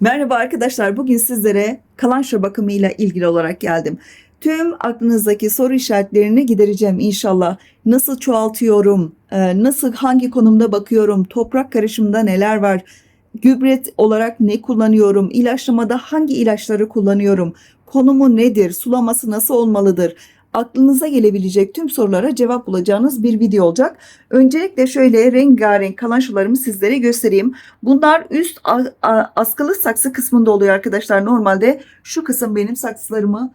Merhaba arkadaşlar. Bugün sizlere kalanço bakımıyla ilgili olarak geldim. Tüm aklınızdaki soru işaretlerini gidereceğim inşallah. Nasıl çoğaltıyorum? Ee, Nasıl hangi konumda bakıyorum? Toprak karışımında neler var? Gübre olarak ne kullanıyorum? İlaçlamada hangi ilaçları kullanıyorum? Konumu nedir? Sulaması nasıl olmalıdır? Aklınıza gelebilecek tüm sorulara cevap bulacağınız bir video olacak. Öncelikle şöyle rengarenk kalançolarımı sizlere göstereyim. Bunlar üst askılı saksı kısmında oluyor arkadaşlar. Normalde şu kısım benim saksılarımı,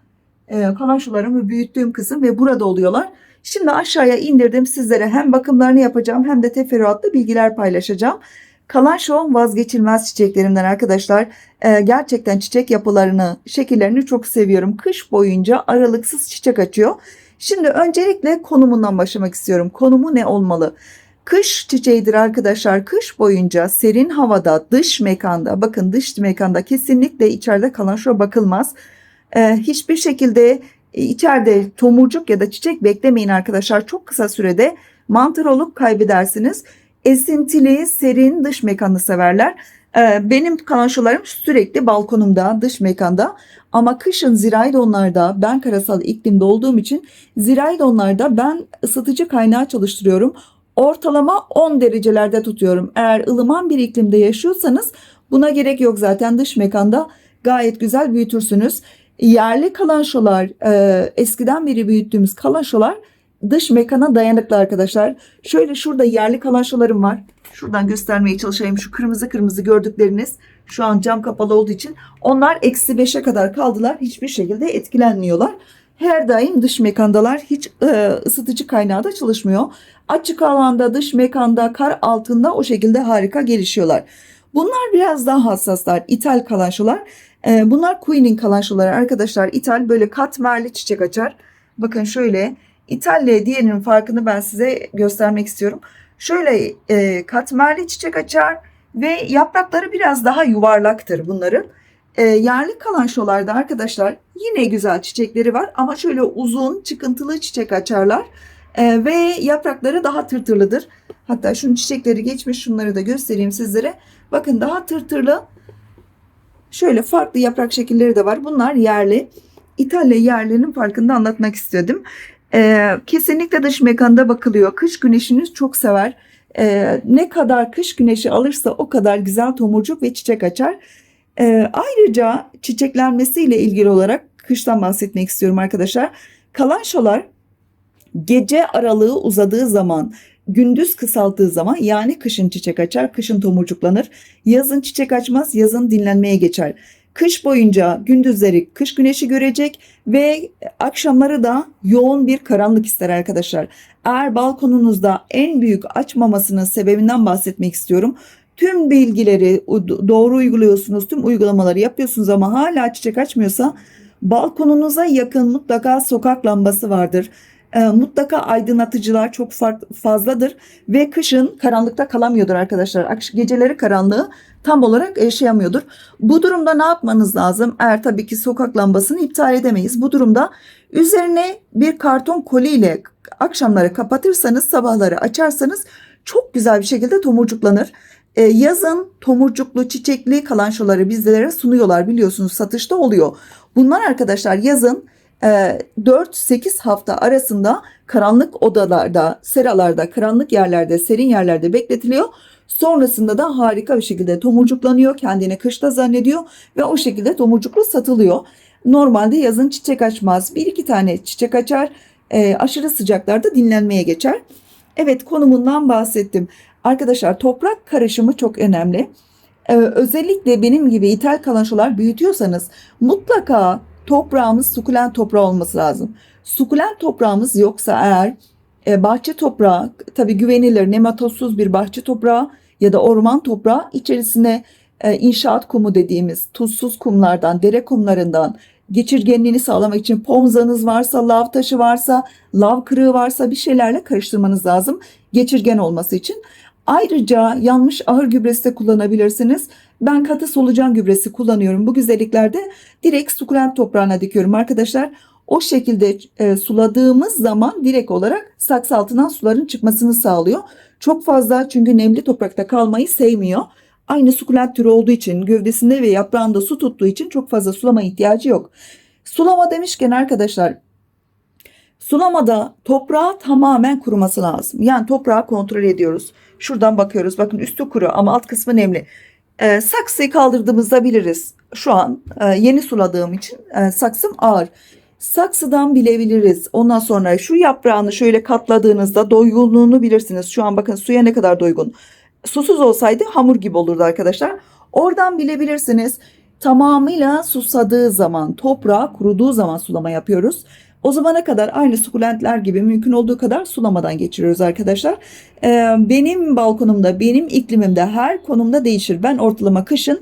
e, kalançolarımı büyüttüğüm kısım ve burada oluyorlar. Şimdi aşağıya indirdim sizlere hem bakımlarını yapacağım hem de teferruatlı bilgiler paylaşacağım. Kalanço vazgeçilmez çiçeklerimden arkadaşlar. E, gerçekten çiçek yapılarını, şekillerini çok seviyorum. Kış boyunca aralıksız çiçek açıyor. Şimdi öncelikle konumundan başlamak istiyorum. Konumu ne olmalı? Kış çiçeğidir arkadaşlar. Kış boyunca serin havada, dış mekanda, bakın dış mekanda kesinlikle içeride kalan şu bakılmaz. Ee, hiçbir şekilde içeride tomurcuk ya da çiçek beklemeyin arkadaşlar. Çok kısa sürede mantar olup kaybedersiniz. Esintili, serin dış mekanı severler. Ee, benim kalançolarım sürekli balkonumda, dış mekanda. Ama kışın zirai donlarda ben karasal iklimde olduğum için zirai donlarda ben ısıtıcı kaynağı çalıştırıyorum. Ortalama 10 derecelerde tutuyorum. Eğer ılıman bir iklimde yaşıyorsanız buna gerek yok zaten dış mekanda gayet güzel büyütürsünüz. Yerli kalançolar, e, eskiden beri büyüttüğümüz kalançolar dış mekana dayanıklı arkadaşlar. Şöyle şurada yerli kalançolarım var. Şuradan göstermeye çalışayım. Şu kırmızı kırmızı gördükleriniz şu an cam kapalı olduğu için onlar eksi 5'e kadar kaldılar. Hiçbir şekilde etkilenmiyorlar. Her daim dış mekandalar hiç e, ısıtıcı kaynağı da çalışmıyor. Açık alanda, dış mekanda, kar altında o şekilde harika gelişiyorlar. Bunlar biraz daha hassaslar. İthal kalançolar. E, bunlar Queen'in kalançoları arkadaşlar. İthal böyle katmerli çiçek açar. Bakın şöyle İthal ile diğerinin farkını ben size göstermek istiyorum. Şöyle e, katmerli çiçek açar ve yaprakları biraz daha yuvarlaktır bunların. E, yerli kalançolarda arkadaşlar yine güzel çiçekleri var ama şöyle uzun çıkıntılı çiçek açarlar E, ve yaprakları daha tırtırlıdır. Hatta şunun çiçekleri geçmiş şunları da göstereyim sizlere. Bakın daha tırtırlı şöyle farklı yaprak şekilleri de var. Bunlar yerli. İtalya yerlinin farkını anlatmak istedim. E, kesinlikle dış mekanda bakılıyor. Kış güneşini çok sever. E, ne kadar kış güneşi alırsa o kadar güzel tomurcuk ve çiçek açar. E, ayrıca çiçeklenmesiyle ilgili olarak kıştan bahsetmek istiyorum arkadaşlar. Kalançolar gece aralığı uzadığı zaman, gündüz kısalttığı zaman yani kışın çiçek açar, kışın tomurcuklanır. Yazın çiçek açmaz, yazın dinlenmeye geçer. Kış boyunca gündüzleri kış güneşi görecek ve akşamları da yoğun bir karanlık ister arkadaşlar. Eğer balkonunuzda en büyük açmamasının sebebinden bahsetmek istiyorum. Tüm bilgileri doğru uyguluyorsunuz, tüm uygulamaları yapıyorsunuz ama hala çiçek açmıyorsa balkonunuza yakın mutlaka sokak lambası vardır. E, mutlaka aydınlatıcılar çok fazladır ve kışın karanlıkta kalamıyordur arkadaşlar. Geceleri karanlığı tam olarak yaşayamıyordur. Bu durumda ne yapmanız lazım? Eğer tabii ki sokak lambasını iptal edemeyiz. Bu durumda üzerine bir karton koli ile akşamları kapatırsanız sabahları açarsanız çok güzel bir şekilde tomurcuklanır. Ee, yazın tomurcuklu çiçekli kalançoları bizlere sunuyorlar biliyorsunuz satışta oluyor. Bunlar arkadaşlar yazın 4-8 hafta arasında karanlık odalarda, seralarda, karanlık yerlerde, serin yerlerde bekletiliyor. Sonrasında da harika bir şekilde tomurcuklanıyor, kendini kışta zannediyor ve o şekilde tomurcuklu satılıyor. Normalde yazın çiçek açmaz. Bir iki tane çiçek açar, e, aşırı sıcaklarda dinlenmeye geçer. Evet konumundan bahsettim. Arkadaşlar toprak karışımı çok önemli. Ee, özellikle benim gibi ithal kalançolar büyütüyorsanız mutlaka toprağımız sukulent toprağı olması lazım. Sukulent toprağımız yoksa eğer e, bahçe toprağı tabii güvenilir nematotsuz bir bahçe toprağı ya da orman toprağı içerisine e, inşaat kumu dediğimiz tuzsuz kumlardan, dere kumlarından geçirgenliğini sağlamak için pomzanız varsa, lav taşı varsa, lav kırığı varsa bir şeylerle karıştırmanız lazım geçirgen olması için. Ayrıca yanmış ahır gübresi de kullanabilirsiniz. Ben katı solucan gübresi kullanıyorum. Bu güzelliklerde direkt sukulent toprağına dikiyorum arkadaşlar. O şekilde e, suladığımız zaman direkt olarak saksı altından suların çıkmasını sağlıyor. Çok fazla çünkü nemli toprakta kalmayı sevmiyor. aynı sukulent türü olduğu için gövdesinde ve yaprağında su tuttuğu için çok fazla sulama ihtiyacı yok. Sulama demişken arkadaşlar sulamada toprağı tamamen kuruması lazım. Yani toprağı kontrol ediyoruz. Şuradan bakıyoruz. Bakın üstü kuru ama alt kısmı nemli. Ee, saksıyı kaldırdığımızda biliriz. Şu an e, yeni suladığım için e, saksım ağır. Saksıdan bilebiliriz. Ondan sonra şu yaprağını şöyle katladığınızda doygunluğunu bilirsiniz. Şu an bakın suya ne kadar doygun. Susuz olsaydı hamur gibi olurdu arkadaşlar. Oradan bilebilirsiniz. Tamamıyla susadığı zaman, toprağı kuruduğu zaman sulama yapıyoruz. O zamana kadar aynı sukulentler gibi mümkün olduğu kadar sulamadan geçiriyoruz arkadaşlar. Ee, benim balkonumda, benim iklimimde her konumda değişir. Ben ortalama kışın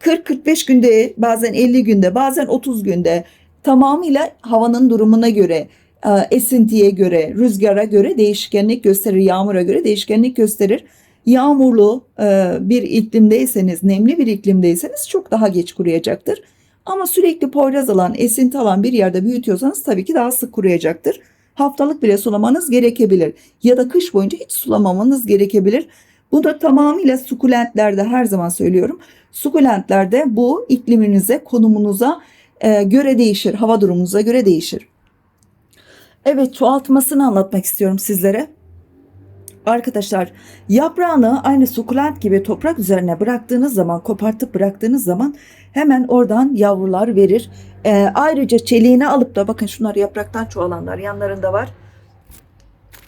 40-45 günde, bazen 50 günde, bazen 30 günde tamamıyla havanın durumuna göre, e, esintiye göre, rüzgara göre değişkenlik gösterir, yağmura göre değişkenlik gösterir. Yağmurlu e, bir iklimdeyseniz, nemli bir iklimdeyseniz çok daha geç kuruyacaktır. Ama sürekli poyraz alan, esinti alan bir yerde büyütüyorsanız tabii ki daha sık kuruyacaktır. Haftalık bile sulamanız gerekebilir. Ya da kış boyunca hiç sulamamanız gerekebilir. Bu da tamamıyla sukulentlerde her zaman söylüyorum. Sukulentlerde bu ikliminize, konumunuza e, göre değişir. Hava durumunuza göre değişir. Evet çoğaltmasını anlatmak istiyorum sizlere. Arkadaşlar yaprağını aynı sukulent gibi toprak üzerine bıraktığınız zaman kopartıp bıraktığınız zaman hemen oradan yavrular verir. Ee, ayrıca çeliğini alıp da bakın şunlar yapraktan çoğalanlar yanlarında var.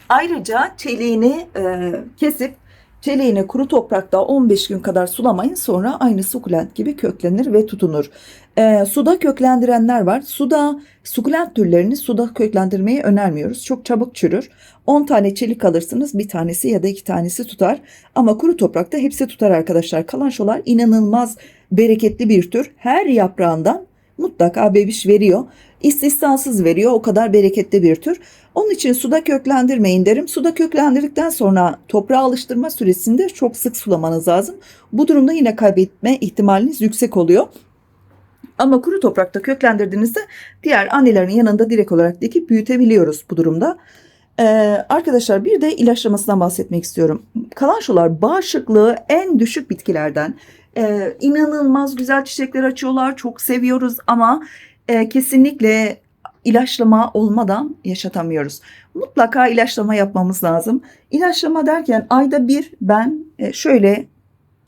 Ayrıca çeliğini e, kesip çeliğini kuru toprakta 15 gün kadar sulamayın sonra aynı sukulent gibi köklenir ve tutunur. Ee, suda köklendirenler var. Suda sukulent türlerini suda köklendirmeyi önermiyoruz. Çok çabuk çürür. 10 tane çelik alırsınız bir tanesi ya da iki tanesi tutar. Ama kuru toprakta hepsi tutar arkadaşlar. Kalançolar inanılmaz bereketli bir tür. Her yaprağından mutlaka bebiş veriyor. İstisnasız veriyor. O kadar bereketli bir tür. Onun için suda köklendirmeyin derim. Suda köklendirdikten sonra toprağa alıştırma süresinde çok sık sulamanız lazım. Bu durumda yine kaybetme ihtimaliniz yüksek oluyor. Ama kuru toprakta köklendirdiğinizde diğer annelerin yanında direkt olarak dikip büyütebiliyoruz bu durumda. Ee, arkadaşlar bir de ilaçlamasından bahsetmek istiyorum. Kalançolar bağışıklığı en düşük bitkilerden. Ee, inanılmaz güzel çiçekler açıyorlar. Çok seviyoruz ama e, kesinlikle ilaçlama olmadan yaşatamıyoruz. Mutlaka ilaçlama yapmamız lazım. İlaçlama derken ayda bir ben e, şöyle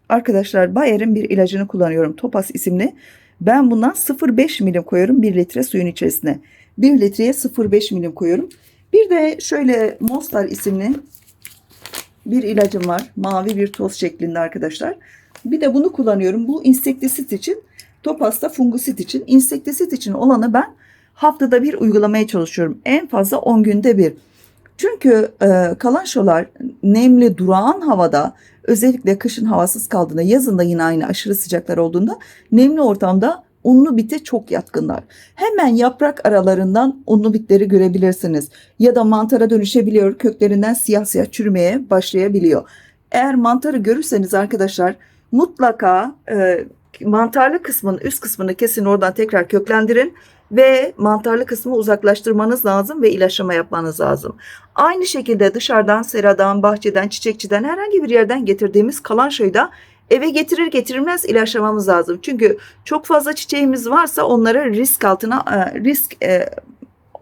arkadaşlar Bayer'in bir ilacını kullanıyorum. Topaz isimli. Ben bundan 0,5 milim koyuyorum 1 litre suyun içerisine. 1 litreye 0,5 milim koyuyorum. Bir de şöyle Mostar isimli bir ilacım var. Mavi bir toz şeklinde arkadaşlar. Bir de bunu kullanıyorum. Bu insektisit için, topasta fungusit için. İnsektisit için olanı ben haftada bir uygulamaya çalışıyorum. En fazla 10 günde bir. Çünkü e, kalançolar nemli durağan havada özellikle kışın havasız kaldığında yazında yine aynı aşırı sıcaklar olduğunda nemli ortamda unlu bite çok yatkınlar. Hemen yaprak aralarından unlu bitleri görebilirsiniz. Ya da mantara dönüşebiliyor köklerinden siyah siyah çürümeye başlayabiliyor. Eğer mantarı görürseniz arkadaşlar mutlaka e, mantarlı kısmın üst kısmını kesin oradan tekrar köklendirin ve mantarlı kısmı uzaklaştırmanız lazım ve ilaçlama yapmanız lazım. Aynı şekilde dışarıdan, seradan, bahçeden, çiçekçiden herhangi bir yerden getirdiğimiz kalan şeyi de eve getirir getirilmez ilaçlamamız lazım. Çünkü çok fazla çiçeğimiz varsa onlara risk altına e, risk e,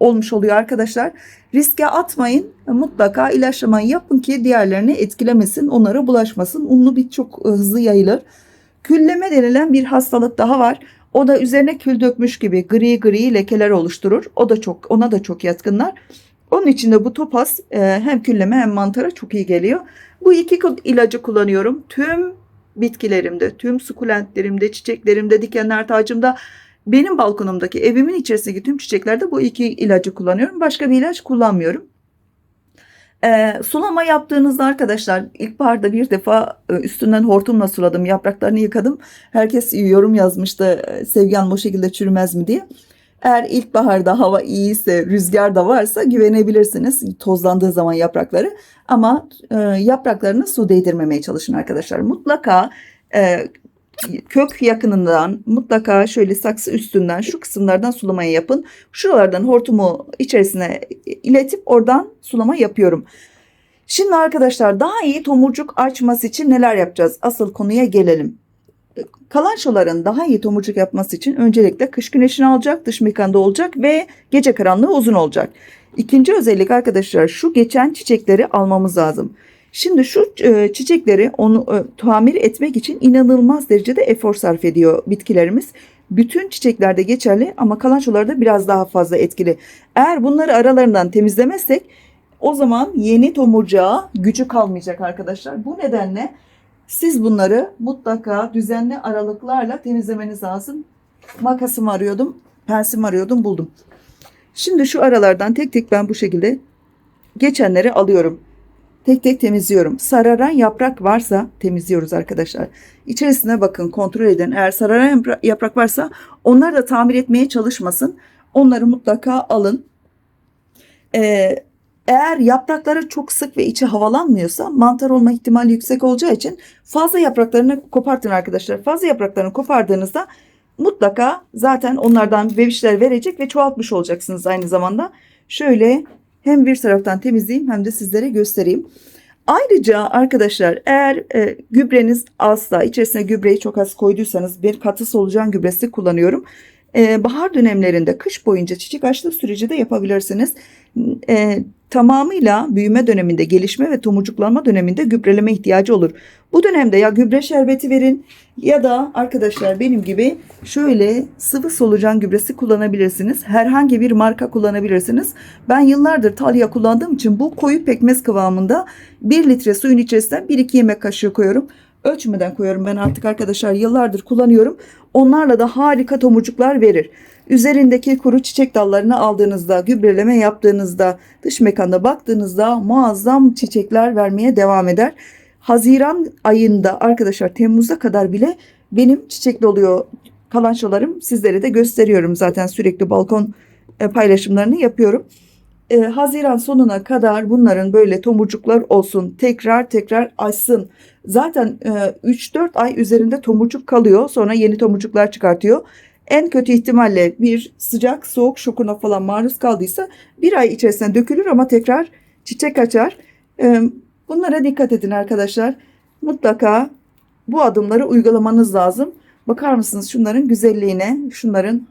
olmuş oluyor arkadaşlar. Riske atmayın. Mutlaka ilaçlamayı yapın ki diğerlerini etkilemesin, onlara bulaşmasın. Unlu bit çok hızlı yayılır. Külleme denilen bir hastalık daha var. O da üzerine kül dökmüş gibi gri gri lekeler oluşturur. O da çok ona da çok yatkınlar. Onun için de bu topaz e, hem külleme hem mantara çok iyi geliyor. Bu iki ilacı kullanıyorum. Tüm bitkilerimde, tüm sukulentlerimde, çiçeklerimde, dikenler tacımda benim balkonumdaki evimin içerisindeki tüm çiçeklerde bu iki ilacı kullanıyorum. Başka bir ilaç kullanmıyorum. E, sulama yaptığınızda arkadaşlar ilkbaharda bir defa e, üstünden hortumla suladım. Yapraklarını yıkadım. Herkes yorum yazmıştı e, Sevgi Hanım o şekilde çürümez mi diye. Eğer ilkbaharda hava iyiyse, rüzgar da varsa güvenebilirsiniz tozlandığı zaman yaprakları. Ama e, yapraklarını su değdirmemeye çalışın arkadaşlar. Mutlaka e, kök yakınından mutlaka şöyle saksı üstünden şu kısımlardan sulamayı yapın. Şuralardan hortumu içerisine iletip oradan sulama yapıyorum. Şimdi arkadaşlar daha iyi tomurcuk açması için neler yapacağız? Asıl konuya gelelim. Kalançoların daha iyi tomurcuk yapması için öncelikle kış güneşini alacak, dış mekanda olacak ve gece karanlığı uzun olacak. İkinci özellik arkadaşlar şu geçen çiçekleri almamız lazım. Şimdi şu e, çiçekleri onu e, tamir etmek için inanılmaz derecede efor sarf ediyor bitkilerimiz. Bütün çiçeklerde geçerli ama kalançolarda biraz daha fazla etkili. Eğer bunları aralarından temizlemezsek o zaman yeni tomurcuğa gücü kalmayacak arkadaşlar. Bu nedenle siz bunları mutlaka düzenli aralıklarla temizlemeniz lazım. Makasımı arıyordum, pensimi arıyordum, buldum. Şimdi şu aralardan tek tek ben bu şekilde geçenleri alıyorum. Tek tek temizliyorum. Sararan yaprak varsa temizliyoruz arkadaşlar. İçerisine bakın kontrol edin. Eğer sararan yapra- yaprak varsa onlar da tamir etmeye çalışmasın. Onları mutlaka alın. Ee, eğer yaprakları çok sık ve içi havalanmıyorsa mantar olma ihtimali yüksek olacağı için fazla yapraklarını kopartın arkadaşlar. Fazla yapraklarını kopardığınızda mutlaka zaten onlardan bebişler verecek ve çoğaltmış olacaksınız aynı zamanda. Şöyle hem bir taraftan temizleyeyim hem de sizlere göstereyim. Ayrıca arkadaşlar eğer e, gübreniz azsa içerisine gübreyi çok az koyduysanız bir katı solucan gübresi kullanıyorum. E, bahar dönemlerinde kış boyunca çiçek açlığı süreci de yapabilirsiniz. E, tamamıyla büyüme döneminde gelişme ve tomurcuklanma döneminde gübreleme ihtiyacı olur. Bu dönemde ya gübre şerbeti verin ya da arkadaşlar benim gibi şöyle sıvı solucan gübresi kullanabilirsiniz. Herhangi bir marka kullanabilirsiniz. Ben yıllardır Talya kullandığım için bu koyu pekmez kıvamında 1 litre suyun içerisine 1-2 yemek kaşığı koyuyorum. Ölçmeden koyuyorum ben artık arkadaşlar yıllardır kullanıyorum. Onlarla da harika tomurcuklar verir. Üzerindeki kuru çiçek dallarını aldığınızda, gübreleme yaptığınızda, dış mekanda baktığınızda muazzam çiçekler vermeye devam eder. Haziran ayında arkadaşlar Temmuz'a kadar bile benim çiçekli oluyor kalançolarım. Sizlere de gösteriyorum zaten sürekli balkon e, paylaşımlarını yapıyorum. E, Haziran sonuna kadar bunların böyle tomurcuklar olsun. Tekrar tekrar açsın. Zaten e, 3-4 ay üzerinde tomurcuk kalıyor. Sonra yeni tomurcuklar çıkartıyor. En kötü ihtimalle bir sıcak soğuk şokuna falan maruz kaldıysa bir ay içerisinde dökülür ama tekrar çiçek açar. E, bunlara dikkat edin arkadaşlar. Mutlaka bu adımları uygulamanız lazım. Bakar mısınız şunların güzelliğine, şunların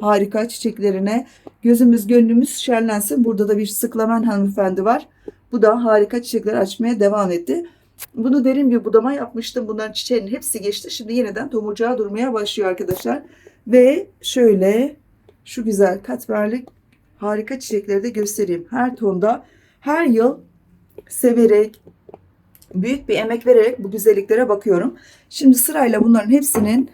harika çiçeklerine gözümüz gönlümüz şerlensin. Burada da bir sıklamen hanımefendi var. Bu da harika çiçekler açmaya devam etti. Bunu derin bir budama yapmıştım. Bunların çiçeğinin hepsi geçti. Şimdi yeniden tomurcuğa durmaya başlıyor arkadaşlar. Ve şöyle şu güzel katmerlik harika çiçekleri de göstereyim. Her tonda her yıl severek büyük bir emek vererek bu güzelliklere bakıyorum. Şimdi sırayla bunların hepsinin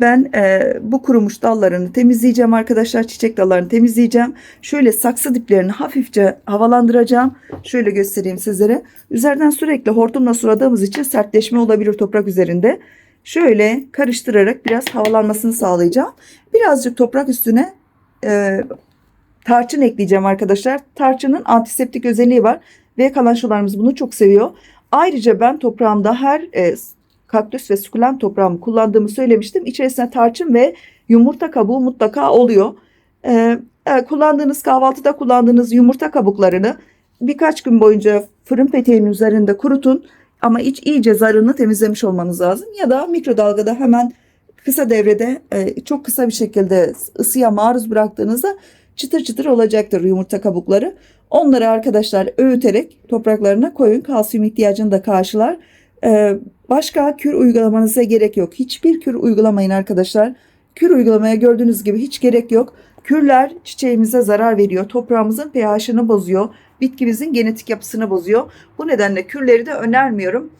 ben e, bu kurumuş dallarını temizleyeceğim arkadaşlar. Çiçek dallarını temizleyeceğim. Şöyle saksı diplerini hafifçe havalandıracağım. Şöyle göstereyim sizlere. Üzerden sürekli hortumla suladığımız için sertleşme olabilir toprak üzerinde. Şöyle karıştırarak biraz havalanmasını sağlayacağım. Birazcık toprak üstüne e, tarçın ekleyeceğim arkadaşlar. Tarçının antiseptik özelliği var ve kalançolarımız bunu çok seviyor. Ayrıca ben toprağımda her e, kaktüs ve sukulent toprağımı kullandığımı söylemiştim. İçerisine tarçın ve yumurta kabuğu mutlaka oluyor. Ee, e, kullandığınız kahvaltıda kullandığınız yumurta kabuklarını birkaç gün boyunca fırın peteğinin üzerinde kurutun. Ama iç iyice zarını temizlemiş olmanız lazım. Ya da mikrodalgada hemen kısa devrede e, çok kısa bir şekilde ısıya maruz bıraktığınızda çıtır çıtır olacaktır yumurta kabukları. Onları arkadaşlar öğüterek topraklarına koyun. Kalsiyum ihtiyacını da karşılar. Ee, başka kür uygulamanıza gerek yok. Hiçbir kür uygulamayın arkadaşlar. Kür uygulamaya gördüğünüz gibi hiç gerek yok. Kürler çiçeğimize zarar veriyor. Toprağımızın pH'ını bozuyor. Bitkimizin genetik yapısını bozuyor. Bu nedenle kürleri de önermiyorum.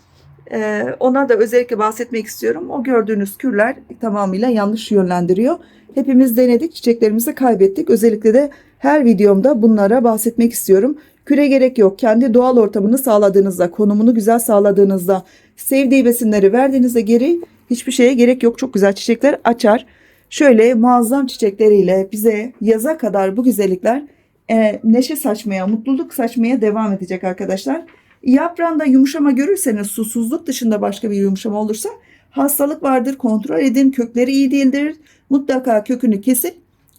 Ee, ona da özellikle bahsetmek istiyorum. O gördüğünüz kürler tamamıyla yanlış yönlendiriyor. Hepimiz denedik, çiçeklerimizi kaybettik. Özellikle de her videomda bunlara bahsetmek istiyorum. Küre gerek yok. Kendi doğal ortamını sağladığınızda, konumunu güzel sağladığınızda, sevdiği besinleri verdiğinizde geri hiçbir şeye gerek yok. Çok güzel çiçekler açar. Şöyle muazzam çiçekleriyle bize yaza kadar bu güzellikler e, neşe saçmaya, mutluluk saçmaya devam edecek arkadaşlar. Yaprağında yumuşama görürseniz susuzluk dışında başka bir yumuşama olursa hastalık vardır. Kontrol edin. Kökleri iyi değildir. Mutlaka kökünü kesip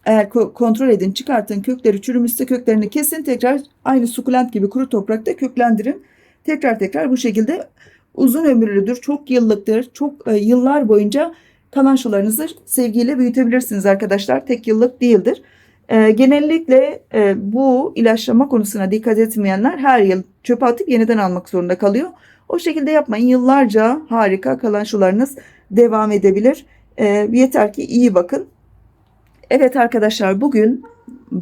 eğer ko- kontrol edin çıkartın kökleri çürümüşse köklerini kesin tekrar aynı sukulent gibi kuru toprakta köklendirin. tekrar tekrar bu şekilde uzun ömürlüdür, çok yıllıktır, çok e, yıllar boyunca kalançolarınızı sevgiyle büyütebilirsiniz arkadaşlar. Tek yıllık değildir. E, genellikle e, bu ilaçlama konusuna dikkat etmeyenler her yıl çöpe atıp yeniden almak zorunda kalıyor. O şekilde yapmayın. Yıllarca harika kalançolarınız devam edebilir. E, yeter ki iyi bakın. Evet arkadaşlar bugün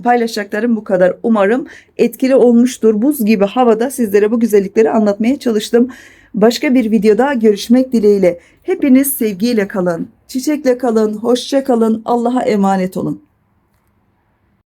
paylaşacaklarım bu kadar. Umarım etkili olmuştur. Buz gibi havada sizlere bu güzellikleri anlatmaya çalıştım. Başka bir videoda görüşmek dileğiyle. Hepiniz sevgiyle kalın, çiçekle kalın, hoşça kalın, Allah'a emanet olun.